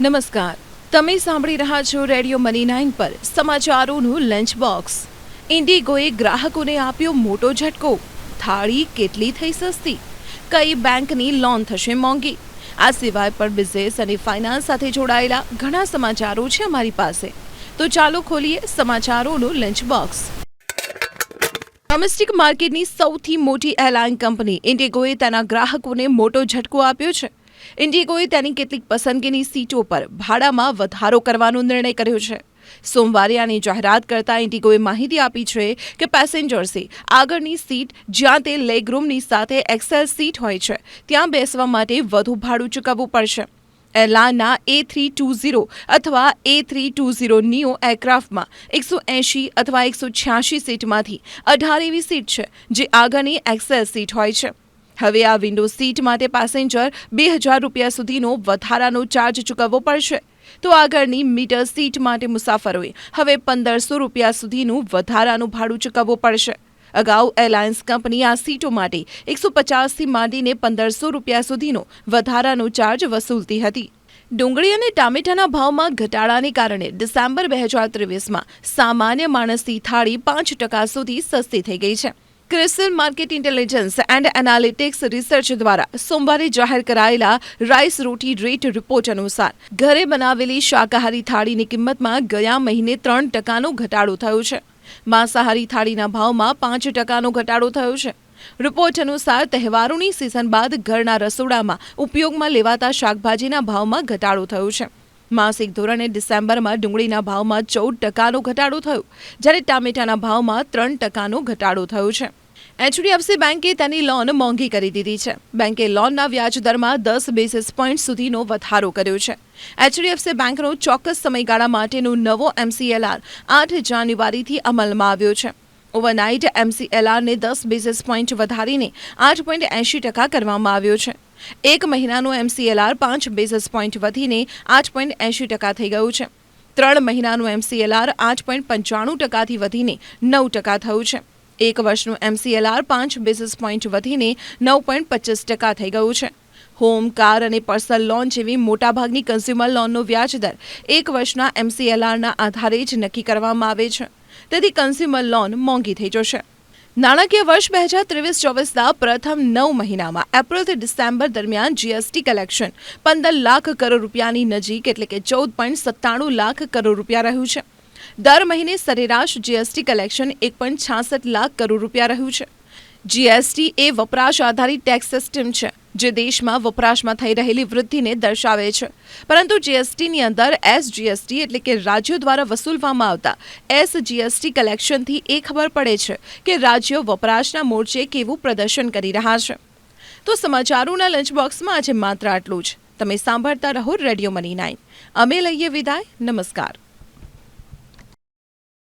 નમસ્કાર. તમે સાંભળી રહ્યા છો રેડિયો મની નાઇન પર સમાચારોનું લંચ બોક્સ ઇન્ડિગોએ ગ્રાહકોને આપ્યો મોટો ઝટકો. થાળી કેટલી થઈ સસ્તી? કઈ બેંકની લોન થશે મોંઘી? આ સિવાય પણ બિઝનેસ અને ફાઇનાન્સ સાથે જોડાયેલા ઘણા સમાચારો છે અમારી પાસે. તો ચાલો ખોલીએ સમાચારોનું લંચ બોક્સ ડોમેસ્ટિક માર્કેટની સૌથી મોટી એરલાઇન કંપની ઇન્ડિગોએ તેના ગ્રાહકોને મોટો ઝટકો આપ્યો છે. ઇન્ડિગોએ તેની કેટલીક પસંદગીની સીટો પર ભાડામાં વધારો કરવાનો નિર્ણય કર્યો છે. સોમવારે આની જાહેરાત કરતા ઇન્ડિગોએ માહિતી આપી છે કે પેસેન્જર્સે આગળની સીટ જ્યાં તે લેગરૂમની સાથે એક્સેલ સીટ હોય છે, ત્યાં બેસવા માટે વધુ ભાડું ચૂકવવું પડશે. એરલાઇનના એ થ્રી ટુ ઝીરો અથવા A three two zero neo એરક્રાફ્ટમાં એકસો એંશી અથવા એકસો છ્યાસી સીટમાંથી અઢાર એવી સીટ છે, જે આગળની એક્સેલ સીટ હોય છે. હવે આ વિન્ડો સીટ માટે પેસેન્જર બે હજાર રૂપિયા સુધીનો વધારાનો ચાર્જ ચૂકવવો પડશે. તો આગળની મીટર સીટ માટે મુસાફરોએ હવે પંદરસો રૂપિયા સુધીનું વધારાનું ભાડું ચૂકવવું પડશે. અગાઉ એરલાઇન્સ કંપની આ સીટો માટે એકસો પચાસથી માંડીને પંદરસો રૂપિયા સુધીનો વધારાનો ચાર્જ વસૂલતી હતી. ડુંગળી અને ટામેટાના ભાવમાં ઘટાડાને કારણે ડિસેમ્બર બે હજાર ત્રેવીસમાં સામાન્ય માણસની થાળી પાંચ ટકા સુધી સસ્તી થઈ ગઈ છે. Crystal market intelligence and analytics research દ્વારા સોમવારે જાહેર કરાયેલા રાઈસ રોટી રેટ રિપોર્ટ અનુસાર ઘરે બનાવેલી શાકાહારી થાળીની કિંમતમાં ગયા મહિને ત્રણ ટકાનો ઘટાડો થયો છે માંસાહારી થાળીના ભાવમાં પાંચ ટકાનો ઘટાડો થયો છે રિપોર્ટ અનુસાર તહેવારોની સિઝન બાદ ઘરના રસોડામાં ઉપયોગમાં લેવાતા શાકભાજીના ભાવમાં ઘટાડો થયો છે માસિક ધોરણે ડિસેમ્બરમાં ડુંગળીના ભાવમાં ચૌદ ટકાનો ઘટાડો થયો જ્યારે ટામેટાના ભાવમાં ત્રણ ટકાનો ઘટાડો થયો છે એચડીએફસી બેંકે તેની લોન મોંઘી કરી દીધી છે. બેંકે લોનના વ્યાજ દરમાં દસ બેસિસ પોઈન્ટ સુધીનો વધારો કર્યો છે. એચડીએફસી બેંકનો ચોક્કસ સમયગાળા માટેનો નવો એમસીએલઆર આઠ જાન્યુઆરીથી અમલમાં આવ્યો છે. ઓવરનાઇટ એમસીએલઆરને દસ બેસિસ પોઈન્ટ વધારીને આઠ પોઈન્ટ એંશી ટકા કરવામાં આવ્યો છે. એક મહિનાનો એમસીએલઆર પાંચ બેસિસ પોઈન્ટ વધીને આઠ પોઈન્ટ એંશી ટકા થઈ ગયું છે. ત્રણ મહિનાનું એમસીએલઆર આઠ પોઈન્ટ પંચાણું ટકાથી વધીને નવ ટકા થયું છે. એક વર્ષનું એમસીએલઆર પાંચ બેસિસ પોઈન્ટ વધીને નવ પોઈન્ટ પચીસ ટકા થઈ ગયું છે. હોમ કાર અને પર્સનલ લોન જેવી મોટાભાગની કન્ઝ્યુમર લોનનો વ્યાજ દર એક વર્ષના એમસીએલઆરના આધારે જ નક્કી કરવામાં આવે છે. તેથી કન્ઝ્યુમર લોન મોંઘી થઈ જશે. નાણાકીય વર્ષ બે હજાર ત્રેવીસ ચોવીસના પ્રથમ નવ મહિનામાં એપ્રિલથી ડિસેમ્બર દરમિયાન જીએસટી કલેક્શન પંદર લાખ કરોડ રૂપિયાની નજીક એટલે કે ચૌદ પોઈન્ટ સત્તાણું લાખ કરોડ રૂપિયા રહ્યું છે. દર મહિને સરેરાશ જીએસટી કલેક્શન એક છાસઠ લાખ કરોડ રૂપિયા રહ્યું છે. જીએસટી એ વપરાશ આધારિત ટેક્સ સિસ્ટમ છે, જે દેશમાં વપરાશમાં થઈ રહેલી વૃદ્ધિને દર્શાવે છે. પરંતુ જીએસટીની અંદર એસ જીએસટી એટલે કે રાજ્યો દ્વારા વસૂલવામાં આવતા એસ જીએસટી કલેક્શનથી એ ખબર પડે છે કે રાજ્યો વપરાશના મોરચે કેવું પ્રદર્શન કરી રહ્યા છે. તો સમાચારોના લંચ બોક્સમાં આજે માત્ર આટલું જ. તમે સાંભળતા રહો રેડિયો મની નાઇન અમે લઈએ વિદાય. નમસ્કાર.